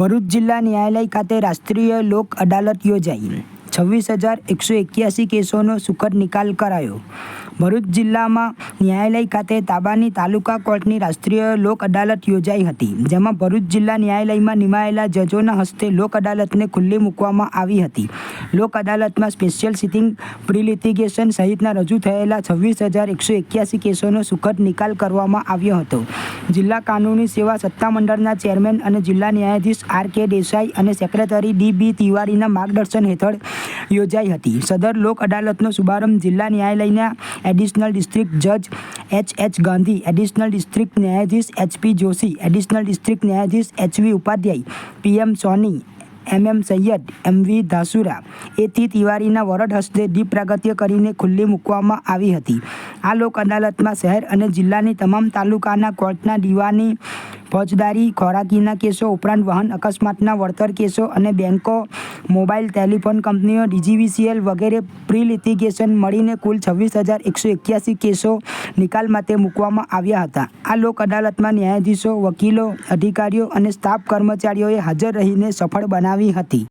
ભરૂચ જિલ્લા ન્યાયાલય ખાતે રાષ્ટ્રીય લોક અદાલત યોજાઈ. છવ્વીસ હજાર એકસો એક્યાસી કેસોનો સુખદ નિકાલ કરાયો. ભરૂચ જિલ્લામાં ન્યાયાલય ખાતે તાબાની તાલુકા કોર્ટની રાષ્ટ્રીય લોક અદાલત યોજાઈ હતી, જેમાં ભરૂચ જિલ્લા ન્યાયાલયમાં નિમાયેલા જજોના હસ્તે લોક અદાલતને ખુલ્લી મૂકવામાં આવી હતી. લોક અદાલતમાં સ્પેશિયલ સિટિંગ, પ્રિલિટિગેશન સહિતના રજૂ થયેલા છવ્વીસ હજાર એકસો એક્યાસી કેસોનો સુખદ નિકાલ કરવામાં આવ્યો હતો. જિલ્લા કાનૂની સેવા સત્તામંડળના ચેરમેન અને જિલ્લા ન્યાયાધીશ આર કે દેસાઈ અને સેક્રેટરી ડી બી તિવારીના માર્ગદર્શન હેઠળ યોજાઈ હતી. સદર લોક અદાલતનો શુભારંભ જિલ્લા ન્યાયાલયના એડિશનલ ડિસ્ટ્રિક્ટ જજ H H Gandhi, additional district ન્યાયાધીશ H P Joshi, additional district ન્યાયાધીશ H V Upadhyay P M Soni M M Saiyad, M V Dhasura. એથી તિવારીના વરડ હસ્તે દીપ પ્રાગત્ય કરીને ખુલ્લી મૂકવામાં આવી હતી. આ લોક અદાલતમાં શહેર અને જિલ્લાની તમામ તાલુકાના કોર્ટના દીવાની ફોજદારી, ખોરાકીના કેસો ઉપરાંત વાહન અકસ્માતના વળતર કેસો અને બેન્કો મોબાઈલ, ટેલિફોન કંપનીઓ, ડીજીવીસીએલ વગેરે પ્રી લિટિગેશન મળીને કુલ છવ્વીસ હજાર એકસો એક્યાસી કેસો નિકાલ માટે મૂકવામાં આવ્યા હતા. આ લોક અદાલતમાં ન્યાયાધીશો, વકીલો, અધિકારીઓ અને સ્ટાફ કર્મચારીઓએ હાજર રહીને સફળ બનાવી હતી.